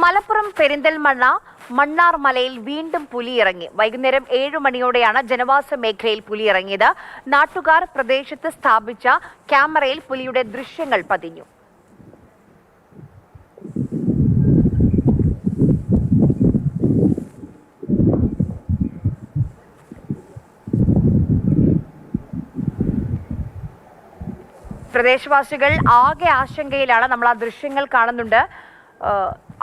മലപ്പുറം പെരിന്തൽമണ്ണ മണ്ണാർ മലയിൽ വീണ്ടും പുലിയിറങ്ങി. വൈകുന്നേരം ഏഴു മണിയോടെയാണ് ജനവാസ മേഖലയിൽ പുലിയിറങ്ങിയത്. നാട്ടുകാർ പ്രദേശത്ത് സ്ഥാപിച്ച ക്യാമറയിൽ പുലിയുടെ ദൃശ്യങ്ങൾ പതിഞ്ഞു. പ്രദേശവാസികൾ ആകെ ആശങ്കയിലാണ് നമ്മൾ ആ ദൃശ്യങ്ങൾ കാണുന്നുണ്ട്.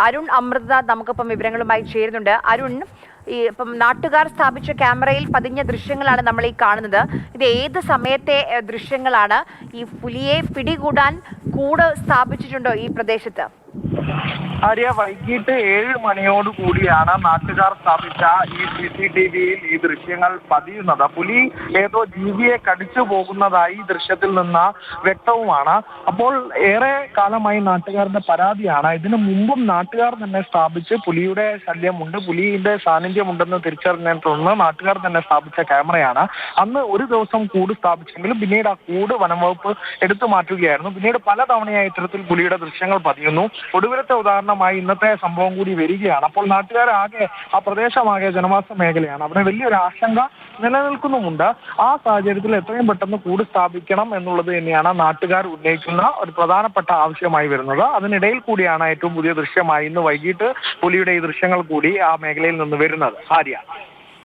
അരുൺ അമൃത നമുക്കിപ്പം വിവരങ്ങളുമായി ചേരുന്നുണ്ട്. അരുൺ ഈ ഇപ്പം നാട്ടുകാർ സ്ഥാപിച്ച ക്യാമറയിൽ പതിഞ്ഞ ദൃശ്യങ്ങളാണ് നമ്മൾ ഈ കാണുന്നത്. ഇത് ഏത് സമയത്തെ ദൃശ്യങ്ങളാണ്? ഈ പുലിയെ പിടികൂടാൻ കൂട് സ്ഥാപിച്ചിട്ടുണ്ടോ ഈ പ്രദേശത്ത്? ആര്യ വൈകിട്ട് ഏഴ് മണിയോട് കൂടിയാണ് നാട്ടുകാർ സ്ഥാപിച്ച ഈ സി സി ടി വിയിൽ ഈ ദൃശ്യങ്ങൾ പതിയുന്നത്. പുലി ഏതോ ജീവിയെ കടിച്ചു പോകുന്നതായി ഈ ദൃശ്യത്തിൽ നിന്ന് വ്യക്തവുമാണ്. അപ്പോൾ ഏറെ കാലമായി നാട്ടുകാരുടെ പരാതിയാണ്. ഇതിനു മുമ്പും നാട്ടുകാർ തന്നെ സ്ഥാപിച്ച് പുലിയുടെ ശല്യമുണ്ട് പുലിയുടെ സാന്നിധ്യമുണ്ടെന്ന് തിരിച്ചറിഞ്ഞതിനെ നാട്ടുകാർ തന്നെ സ്ഥാപിച്ച ക്യാമറയാണ്. അന്ന് ഒരു ദിവസം കൂട് സ്ഥാപിച്ചെങ്കിലും പിന്നീട് ആ കൂട് വനംവകുപ്പ് എടുത്തു മാറ്റുകയായിരുന്നു. പിന്നീട് പലതവണയായി ഇത്തരത്തിൽ പുലിയുടെ ദൃശ്യങ്ങൾ പതിയുന്നു. ഒടുവിലത്തെ ഉദാഹരണമായി ഇന്നത്തെ സംഭവം കൂടി വരികയാണ്. അപ്പോൾ നാട്ടുകാരാകെ ആ പ്രദേശമാകെ ജനവാസ മേഖലയാണ്. അവിടെ വലിയൊരു ആശങ്ക നിലനിൽക്കുന്നുമുണ്ട്. ആ സാഹചര്യത്തിൽ എത്രയും പെട്ടെന്ന് കൂട് സ്ഥാപിക്കണം എന്നുള്ളത് തന്നെയാണ് നാട്ടുകാർ ഉന്നയിക്കുന്ന ഒരു പ്രധാനപ്പെട്ട ആവശ്യമായി വരുന്നത്. അതിനിടയിൽ കൂടിയാണ് ഏറ്റവും പുതിയ ദൃശ്യമായി ഇന്ന് വൈകിട്ട് പുലിയുടെ ഈ ദൃശ്യങ്ങൾ കൂടി ആ മേഖലയിൽ നിന്ന് വരുന്നത്. ആര്യ.